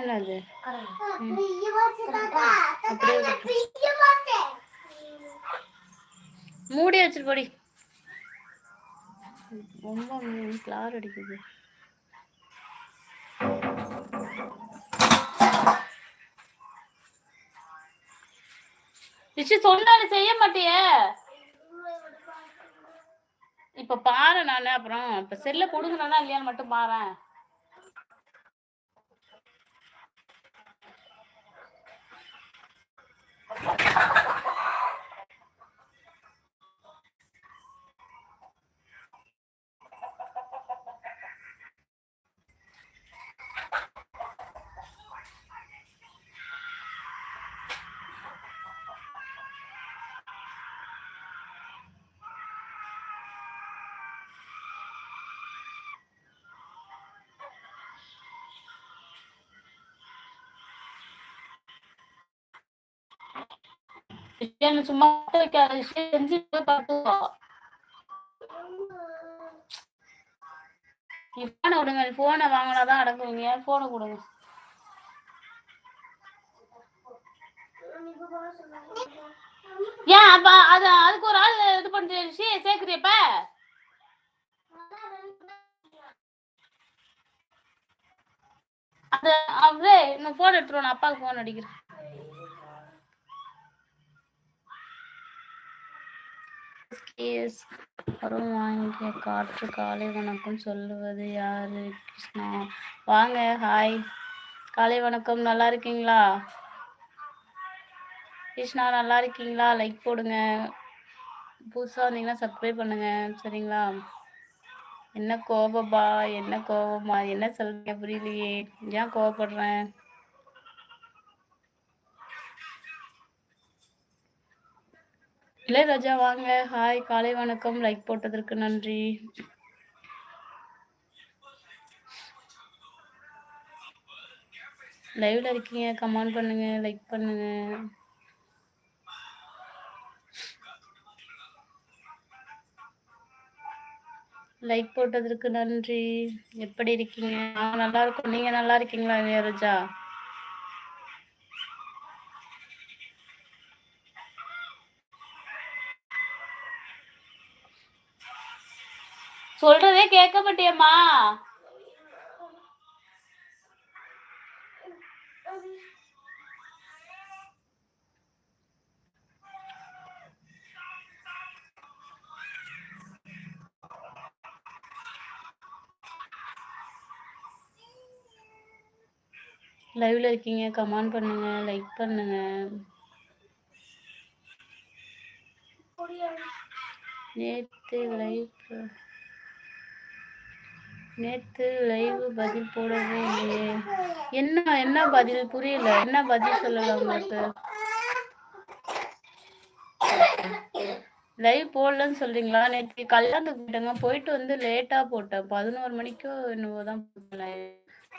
என்னது? மூடி வச்சிரு போடி. ரொம்ப கிளார் அடிக்குது. ரிஷி சொன்னாலும் செய்ய மாட்டியே. இப்ப பாரு நானு அப்புறம் இப்ப செல்ல கொடுக்கணும்னா இல்லையான்னு மட்டும் பாறேன். என்ன சும்மா வைக்காத விஷயம் செஞ்சு பார்த்துக்கோ நீ போனை விடுங்க போனை வாங்கினாதான் அடங்குவீங்க போனை கொடுங்க ஏன் அப்ப அது அதுக்கு ஒரு ஆள் இது பண்ற விஷயம் சேர்க்குறியப்ப அது அவரு நான் போன் எடுத்துருவோம் அப்பாவுக்கு போன் அடிக்கிறேன் எஸ் அப்புறம் வாங்கிய காற்று காலை வணக்கம் சொல்லுவது யாரு? கிருஷ்ணா. வாங்க ஹாய் காலை வணக்கம். நல்லா இருக்கீங்களா? கிருஷ்ணா நல்லா இருக்கீங்களா? லைக் போடுங்க. புதுசாக வந்தீங்கன்னா சப்ஸ்கிரைப் பண்ணுங்க. சரிங்களா? என்ன கோபப்பா என்ன கோபமா? என்ன சொல்றீங்க? புரியலையே. ஏன் கோவப்படுறேன்? இளையராஜா வாங்க ஹாய் காலை வணக்கம். லைக் போட்டதற்கு நன்றி. லைவ்ல இருக்கீங்க. கமெண்ட் பண்ணுங்க. லைக் பண்ணுங்க. லைக் போட்டதற்கு நன்றி. எப்படி இருக்கீங்க? நல்லா இருக்கும். நீங்க நல்லா இருக்கீங்களா இளையராஜா? சொல்றதே கேட்க மாட்டியம்மா லைவ்ல இருக்கீங்க கமெண்ட் பண்ணுங்க லைக் பண்ணுங்க. நேத்து லைவ் நேத்து லைவ் பதில் போடவே இல்லையே என்ன என்ன பதில்? புரியல. என்ன பதில் சொல்லலாம் உங்களுக்கு? லைவ் போடலன்னு சொல்றீங்களா? நேற்று கல்யாணத்துக்கு போயிட்டேங்க. போயிட்டு வந்து லேட்டா போட்டேன். பதினோரு மணிக்கோ என்னவோ தான்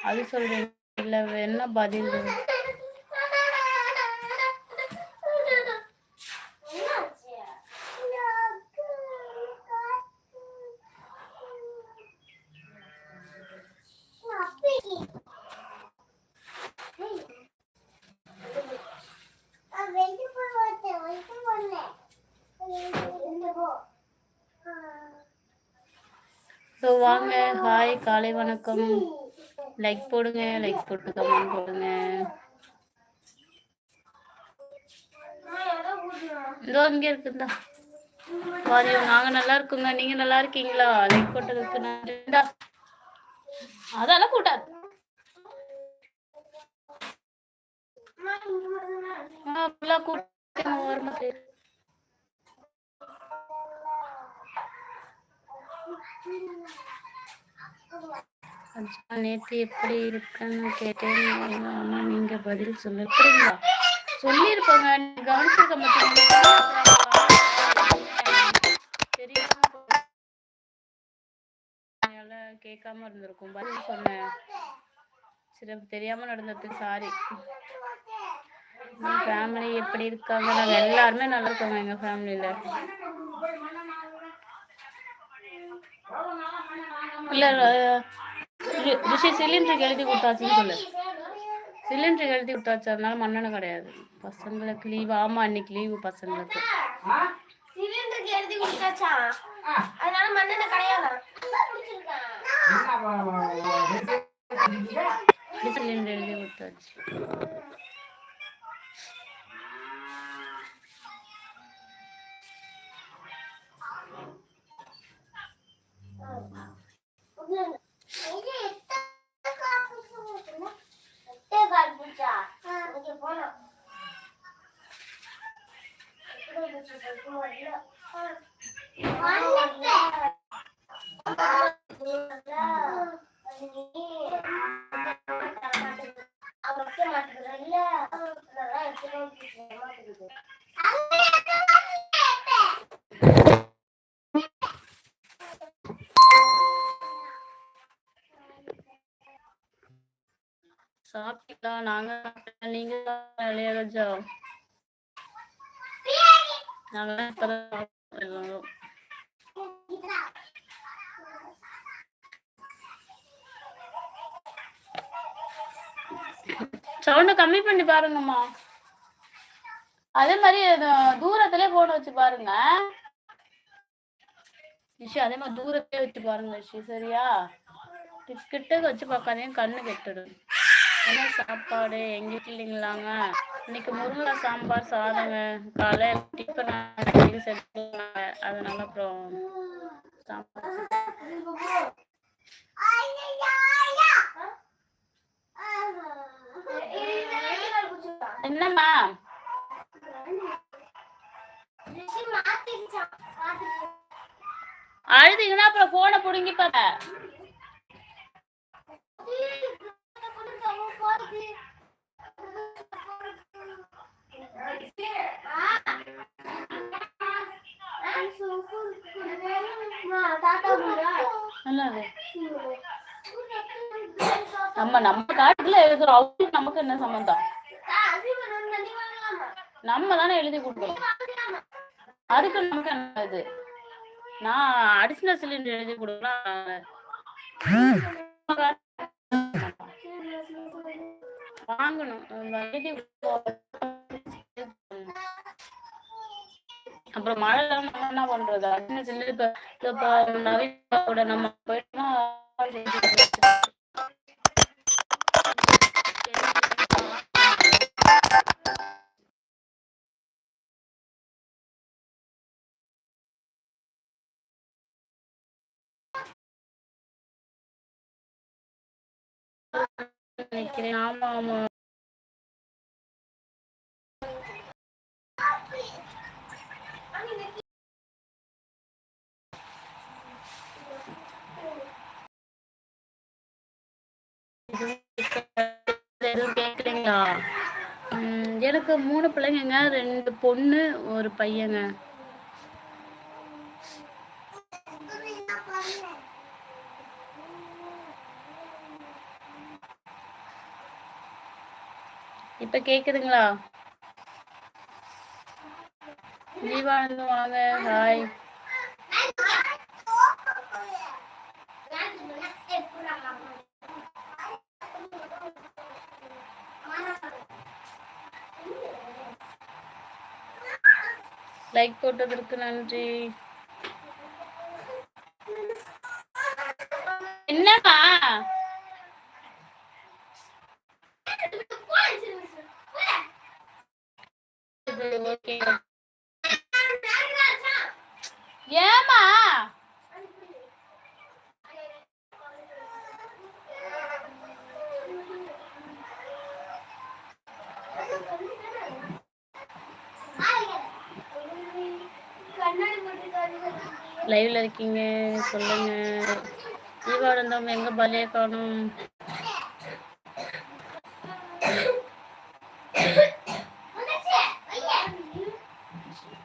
அது சொல்றீங்க. இல்ல என்ன பதில்? வாங்க. ஹாய் காலை வணக்கம். லைக் போடுங்க லைக் போட்டு கமெண்ட் போடுங்க. இதோ இங்கே இருக்குதா? வாரியம் நாங்க நல்லா இருக்கோங்க. நீங்க நல்லா இருக்கீங்களா? லைக் போட்டதுக்கு நன்றி அதெல்லாம் கூட்டாது. கூட்டம் ஓரமா சரி நேற்று எப்படி இருக்குன்னு கேட்டேன். ஆனா நீங்க பதில் சொல்ல எப்படிங்களா சொல்லியிருப்பாங்க கவனிச்சிருக்க மாட்டீங்களா தெரியாம கேட்காம இருந்திருக்கும். பதில் சொன்னேன். சரி தெரியாம நடந்ததுக்கு சாரி ஃபேமிலி எப்படி இருக்காங்க? நாங்கள் எல்லாருமே நல்லா இருக்கோங்க எங்கள் ஃபேமிலியில இல்ல ரிஷி சிலிண்டருக்கு எழுதி கொடுத்தாச்சுன்னு சொல்லு சிலிண்டருக்கு எழுதி கொடுத்தாச்சு அதனால மண்ணெண்ணெய் கிடையாது பசங்களுக்கு லீவ் ஆமா அன்னைக்கு லீவு பசங்களுக்கு சிலிண்டருக்கு எழுதி கொடுத்தாச்சா அதனால மண்ணெண்ணெய் கிடையாது சிலிண்டர் எழுதி கொடுத்தாச்சு சாப்பிட்டீங்களா நாங்க நீங்க இப்பதான் சவுண்ட கம்மி பண்ணி பாருங்கம்மா. அதே மாதிரி தூரத்திலே போன் வச்சு பாருங்க. நிஷி அதே மாதிரி தூரத்திலே வச்சு பாருங்க நிஷி சரியா? கிட்ட- வச்சு பார்க்காதீங்க கண்ணு கெட்டுடும் என்ன சாப்பாடு? எங்க இல்லைங்களாங்க? இன்னைக்கு முருங்கை சாம்பார் சாதங்க. காலையில டிஃபன் செஞ்சாங்க அதனால அப்புறம் சாம்பார் என்னம்மா அழுதீங்கன்னா அப்புறம் போனை புடுங்கி நம்ம நம்ம காட்டுல எழுதுறோம் அவங்களுக்கு நமக்கு என்ன சம்பந்தம் நம்ம தானே எழுதி கொடுக்கணும். அதுக்கு நமக்கு என்ன இது? நான் அடிஷனல் சிலிண்டர் எழுதி கொடுக்கலாம் வாங்கணும். எழுதி அப்புறம் மழை இல்லாம நம்ம என்ன பண்றது? அடிஷனல் சிலிண்டர் இப்ப இப்ப நவீன கூட நம்ம போயிட்டோம்னா நினைக்கிறேன். ஆமா ஆமா. எதுவும் உம் எனக்கு மூணு பிள்ளைங்கங்க ரெண்டு பொண்ணு ஒரு பையங்க. இப்ப கேக்குதுங்களா? தீபானந்தம் வாங்க ஹாய் லைக் போட்டதற்கு நன்றி. என்னப்பா இது ஓகே ஏமா லைவ்ல இருக்கீங்க சொல்லுங்க. தீபாவளந்தவங்க எங்க பலிய காணும்?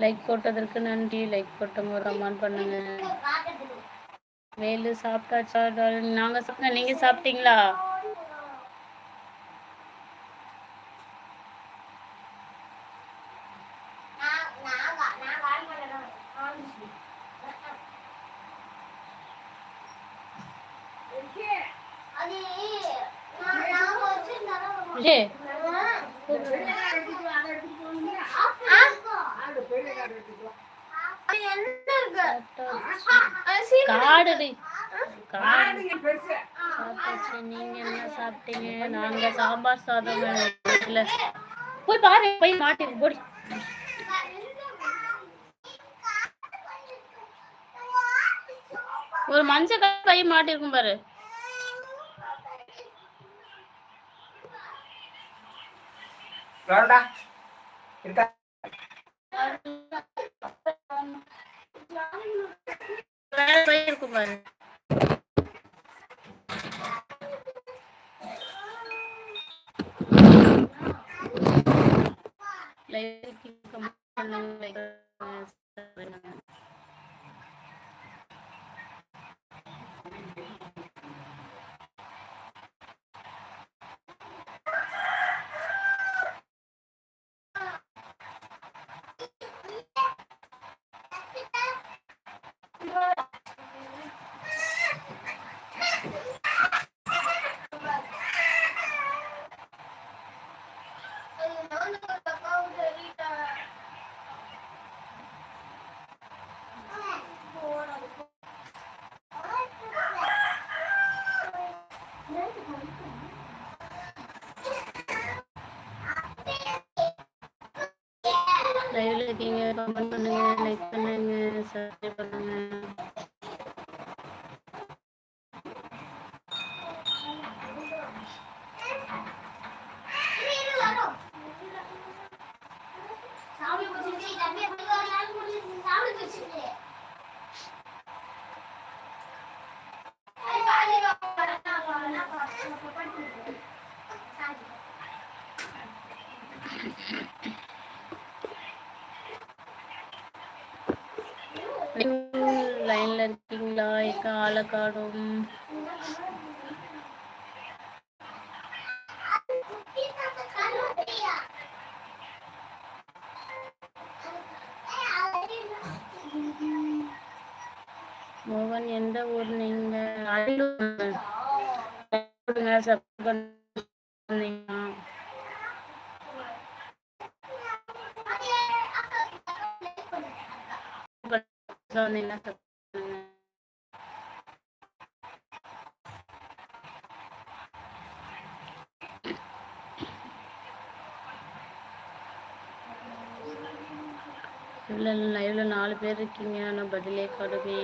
லைக் போட்டதற்கு நன்றி லைக் போட்டவங்க கமெண்ட் பண்ணுங்க வேலு சாப்பிட்டாச்சா darling? நாங்க சாப்பிட்டோம் நீங்க சாப்பிட்டீங்களா விஜய் காடு. காடு. சாப்பிட்டாச்சு. நீங்க என்ன சாப்பிட்டீங்க? நாங்க சாம்பார் சாதம் வீட்டுல போய் பாரு. போய் மாட்டிருக்கு போடி. ஒரு மஞ்சள் கலர் பை மாட்டிருக்கும் பாரு. இருக்கா? வேற பை இருக்கும் பாரு லைக் கமெண்ட் பண்ணுங்க லைக் பண்ணுங்க லைவ்ல இருக்கீங்க கமெண்ட் பண்ணுங்க லைக் பண்ணுங்க சப்ஸ்கிரைப் பண்ணுங்க Thank you. லைன்ல இருக்கீங்களா? எங்க ஆளை காணும். மோகன் எந்த ஊர் நீங்க? அரியலூர். சப்ஸ்கிரைப் இல்லை இல்லை இவ்வளோ நாலு பேர் இருக்கீங்க. ஆனால் பதிலே காணுமே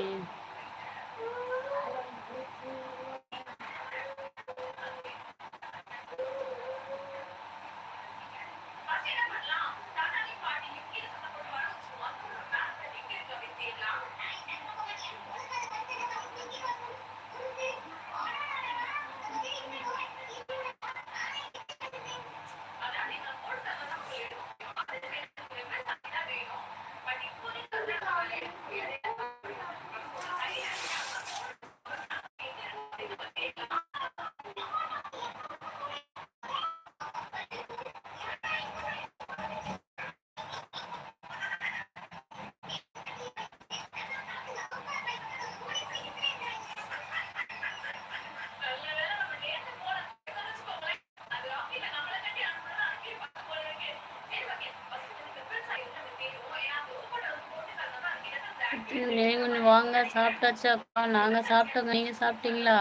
சாப்பிட்டீங்களே கொஞ்சம் வாங்க சாப்பிட்டாச்சு நாங்கள் நாங்க சாப்பிட்டோங்க நீங்கள் சாப்பிட்டீங்களா?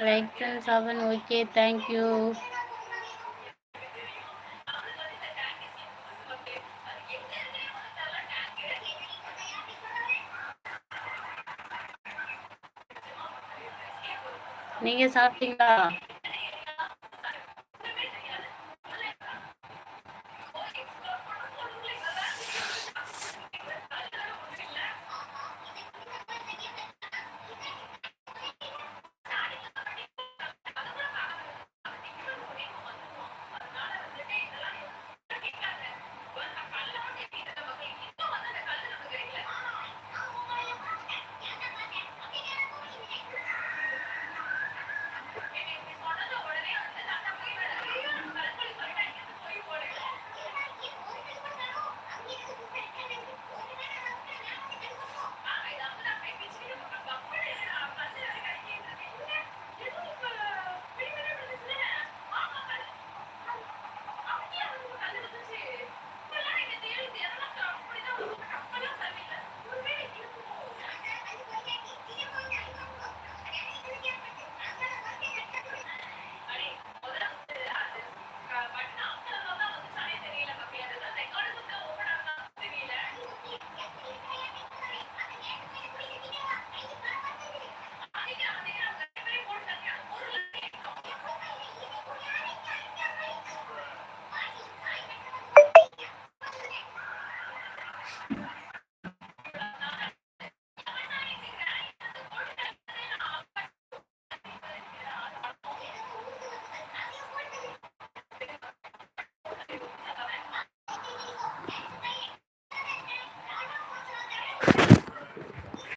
Like and seven okay thank you நீங்கள் சாப்பிட்டீங்களா?